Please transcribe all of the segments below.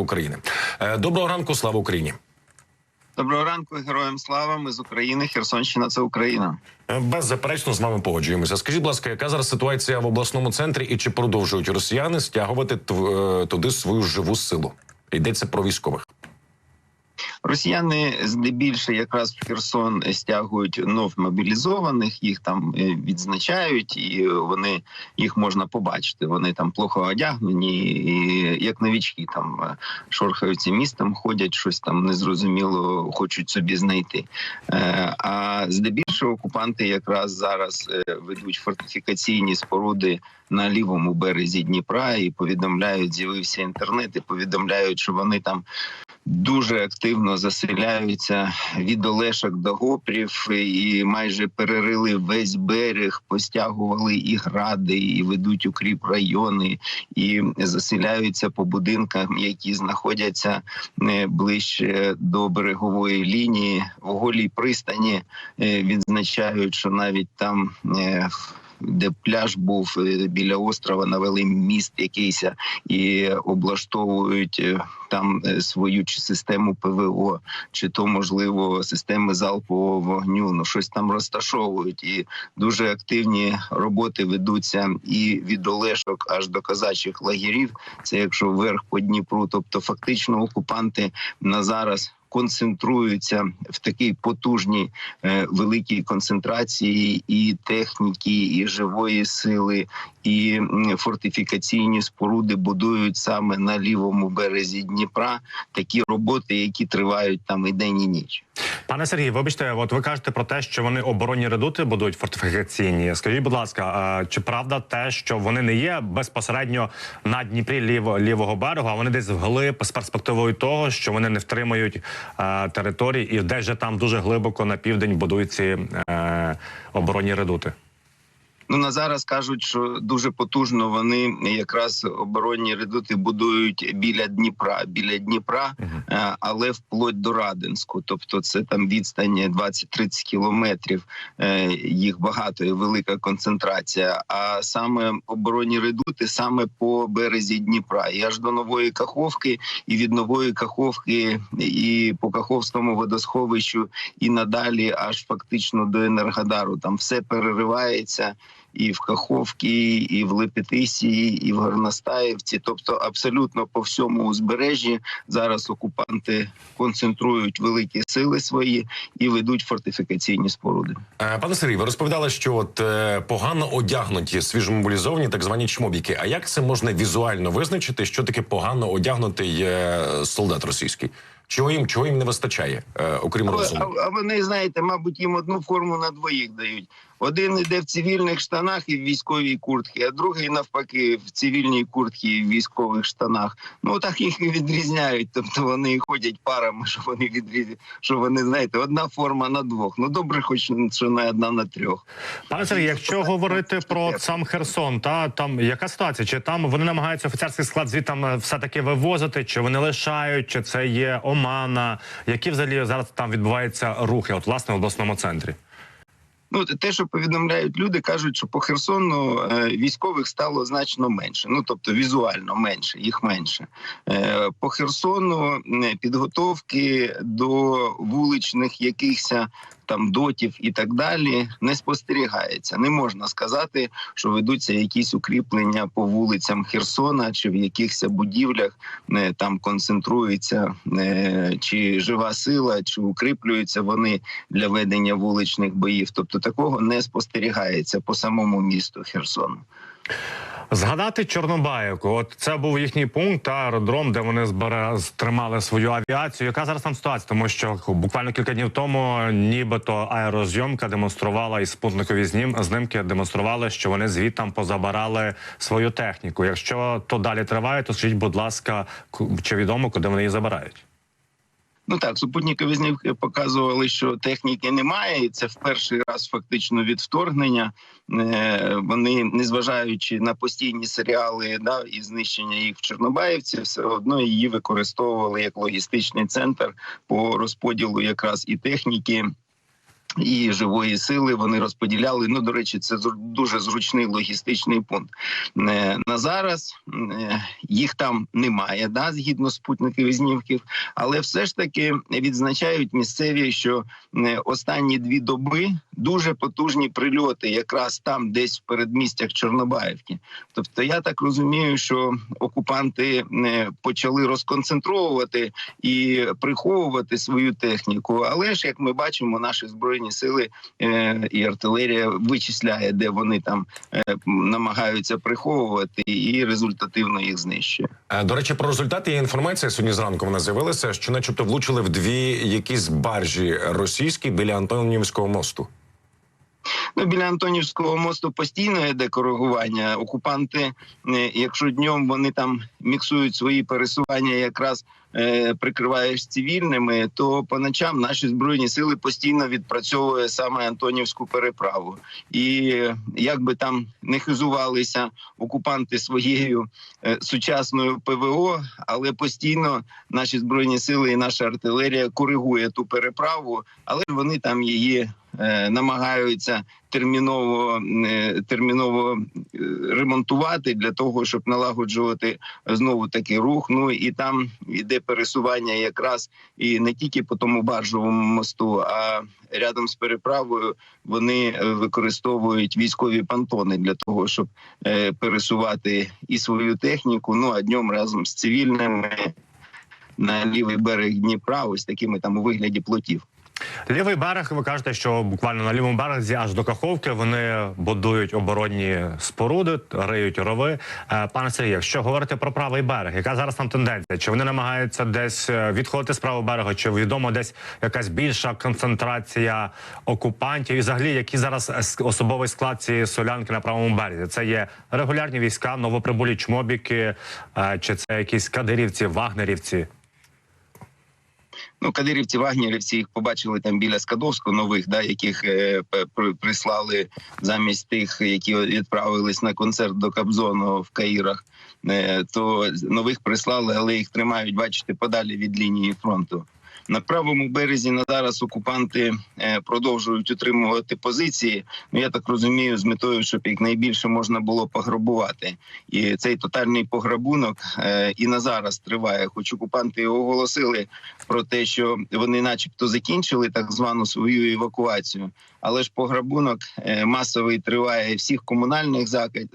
України. Е, Доброго ранку, слава Україні. Доброго ранку, героям слава. Ми з України. Херсонщина це Україна. Е, Беззаперечно з вами погоджуємося. Скажіть, будь ласка, яка зараз ситуація в обласному центрі і чи продовжують росіяни стягувати е, туди свою живу силу? Йдеться про військових. Росіяни здебільше якраз в Херсон стягують нов мобілізованих. Їх там е, відзначають, і вони їх можна побачити. Вони там плохо одягнені, і як новічки там е, шорхаються містом, ходять щось там незрозуміло, хочуть собі знайти. Е, А здебільшого окупанти якраз зараз ведуть фортифікаційні споруди на лівому березі Дніпра і повідомляють, з'явився інтернет, і повідомляють, що вони там дуже активно заселяються від Олешок до Гопрів і майже перерили весь берег, постягували і гради, і ведуть укріп райони, і заселяються по будинкам, які знаходяться е, ближче до берегової лінії. В голій пристані е, відзначають, що навіть там. Е, Де пляж був е, біля острова, навели міст якийсь і облаштовують е, там е, свою чи систему ПВО, чи то можливо системи залпового вогню. Ну щось там розташовують, і дуже активні роботи ведуться і від Олешок аж до казачих лагерів. Це якщо вверх по Дніпру, тобто фактично окупанти на зараз. Концентруються в такій потужній е, великій концентрації і техніки, і живої сили, і фортифікаційні споруди будують саме на лівому березі Дніпра. Такі роботи, які тривають там і день, і ніч. Пане Сергій, вибачте, от ви кажете про те, що вони оборонні редути будують фортифікаційні. Скажіть, будь ласка, чи правда те, що вони не є безпосередньо на Дніпрі ліво, лівого берегу, а вони десь вглиб з перспективою того, що вони не втримають е, території, і десь же там дуже глибоко на південь будують ці е, оборонні редути? Ну на зараз кажуть, що дуже потужно вони якраз оборонні редути будують біля Дніпра, біля Дніпра, е, але вплоть до Радинську. Тобто, це там відстань 20-30 кілометрів. е, Їх багато і велика концентрація. А саме оборонні редути саме по березі Дніпра, і аж до нової Каховки, і від нової Каховки, і по Каховському водосховищу, і надалі, аж фактично до Енергодару. Там все переривається і в Каховці, і в Лепетисі, і в Горностаївці. Тобто, абсолютно по всьому узбережжі зараз окупанти концентрують великі сили свої і ведуть фортифікаційні споруди. Е, Пане Сергій, ви розповідали, що от е, погано одягнуті, свіжомобілізовані, так звані чмобіки. А як це можна візуально визначити, що таке погано одягнутий е, солдат російський? Чого їм чого їм не вистачає, е, окрім А, а вони знаєте, мабуть, їм одну форму на двоїх дають. Один іде в цивільних штанах і в військовій куртці, а другий навпаки в цивільній куртці і в військових штанах. Ну так їх і відрізняють. Тобто вони ходять парами, що вони відрізняють, що вони знаєте, одна форма на двох. Ну добре, хоч що не одна на трьох. Пане Сергій, якщо говорити про сам Херсон, та там яка ситуація? Чи там вони намагаються офіцерський склад звідти все таки вивозити, чи вони лишають, чи це є омана? Які взагалі зараз там відбуваються рухи? От власне в обласному центрі? Ну те, що повідомляють люди, кажуть, що по Херсону е, військових стало значно менше. Ну тобто візуально менше, їх менше. Е, по Херсону підготовки до вуличних якихось там дотів і так далі не спостерігається. Не можна сказати, що ведуться якісь укріплення по вулицям Херсона чи в якихось будівлях е, там концентрується е, чи жива сила, чи укріплюються вони для ведення вуличних боїв. Тобто такого не спостерігається по самому місту Херсону. Згадати Чорнобаївку, от це був їхній пункт, та аеродром, де вони збере тримали свою авіацію. Яка зараз там ситуація? Тому що буквально кілька днів тому, нібито аерозйомка демонструвала і спутникові знім знимки демонстрували, що вони звідтам позабирали свою техніку. Якщо то далі триває, то скажіть, будь ласка, чи відомо, куди вони її забирають? Ну так, супутникові знімки показували, що техніки немає, і це в перший раз фактично від вторгнення. Е, Вони, незважаючи на постійні серіали да, і знищення їх в Чорнобаївці, все одно її використовували як логістичний центр по розподілу якраз і техніки. І живої сили вони розподіляли. Ну, до речі, це дуже зручний логістичний пункт. Е, На зараз е, їх там немає, да, згідно спутникових знімків, але все ж таки відзначають місцеві, що е, останні дві доби дуже потужні прильоти, якраз там, десь в передмістях Чорнобаївки. Тобто, я так розумію, що окупанти е, почали розконцентровувати і приховувати свою техніку. Але ж як ми бачимо, наші збройні сили е, і артилерія вичисляє, де вони там е, намагаються приховувати, і результативно їх знищує. До речі, про результати є інформація сьогодні зранку. Вона з'явилася, що, начебто, влучили в дві якісь баржі російські біля Антонівського мосту. Біля Антонівського мосту постійно йде коригування. Окупанти, е, якщо днем вони там міксують свої пересування, якраз е, прикриваєш цивільними, то по ночам наші збройні сили постійно відпрацьовує саме Антонівську переправу. І е, як би там не хизувалися окупанти своєю сучасною ПВО, але постійно наші збройні сили і наша артилерія коригує ту переправу, але вони там її намагаються терміново е, терміново е, ремонтувати для того, щоб налагоджувати знову такий рух. Ну і там іде пересування якраз і не тільки по тому баржовому мосту, а рядом з переправою вони е, використовують військові пантони для того, щоб е, пересувати і свою техніку. Ну а днем разом з цивільними на лівий берег Дніпра, ось такими там у вигляді плотів. Лівий берег, ви кажете, що буквально на лівому березі аж до Каховки вони будують оборонні споруди, риють рови. Е, Пане Сергію, якщо говорити про правий берег, яка зараз там тенденція? Чи вони намагаються десь е, відходити з правого берега? Чи відомо десь якась більша концентрація окупантів? І взагалі, який зараз особовий склад цієї солянки на правому березі? Це є регулярні війська, новоприбулі чмобіки, е, чи це якісь кадирівці, вагнерівці? Ну, кадирівці, вагнерівці їх побачили там біля Скадовського нових, да, яких е, прислали замість тих, які відправились на концерт до Кабзону в Каїрах. Е, то нових прислали, але їх тримають, бачите, подалі від лінії фронту. На правому березі на зараз окупанти е, продовжують утримувати позиції. Ну я так розумію, з метою, щоб їх найбільше можна було пограбувати. І цей тотальний пограбунок е, і на зараз триває. Хоч окупанти оголосили про те, що вони, начебто, закінчили так звану свою евакуацію, але ж пограбунок е, масовий триває всіх комунальних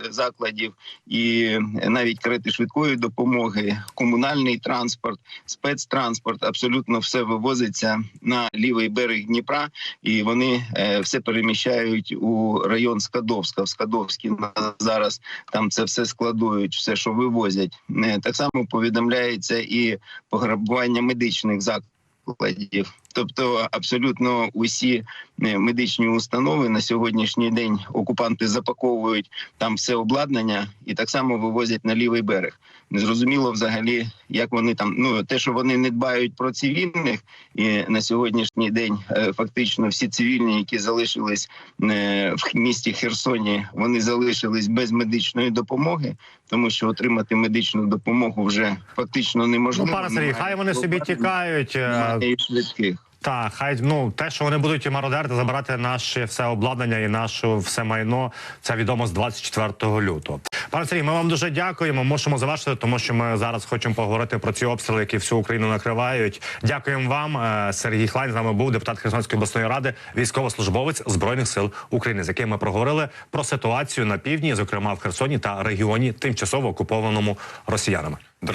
закладів і навіть карети швидкої допомоги, комунальний транспорт, спецтранспорт абсолютно все вивозиться на лівий берег Дніпра, і вони е, все переміщають у район Скадовська. В Скадовській зараз там це все складують, все, що вивозять. Е, Так само повідомляється і пограбування медичних закладів. Тобто абсолютно усі медичні установи на сьогоднішній день окупанти запаковують там все обладнання і так само вивозять на лівий берег. Незрозуміло взагалі, як вони там. Ну те, що вони не дбають про цивільних, і на сьогоднішній день е, фактично всі цивільні, які залишились е, в місті Херсоні, вони залишились без медичної допомоги, тому що отримати медичну допомогу вже фактично Ну, неможливо. пане Сергій, хай вони собі тікають. е, немає і швидких. Так, хай ну те, що вони будуть і мародерити, забирати наше все обладнання і наше все майно. Це відомо з 24 лютого. Пане Сергій, ми вам дуже дякуємо. Можемо завершити, тому що ми зараз хочемо поговорити про ці обстріли, які всю Україну накривають. Дякуємо вам. Е, Сергій Хлайн з нами був депутат Херсонської обласної ради, військовослужбовець збройних сил України, з яким ми проговорили про ситуацію на півдні, зокрема в Херсоні та регіоні, тимчасово окупованому росіянами.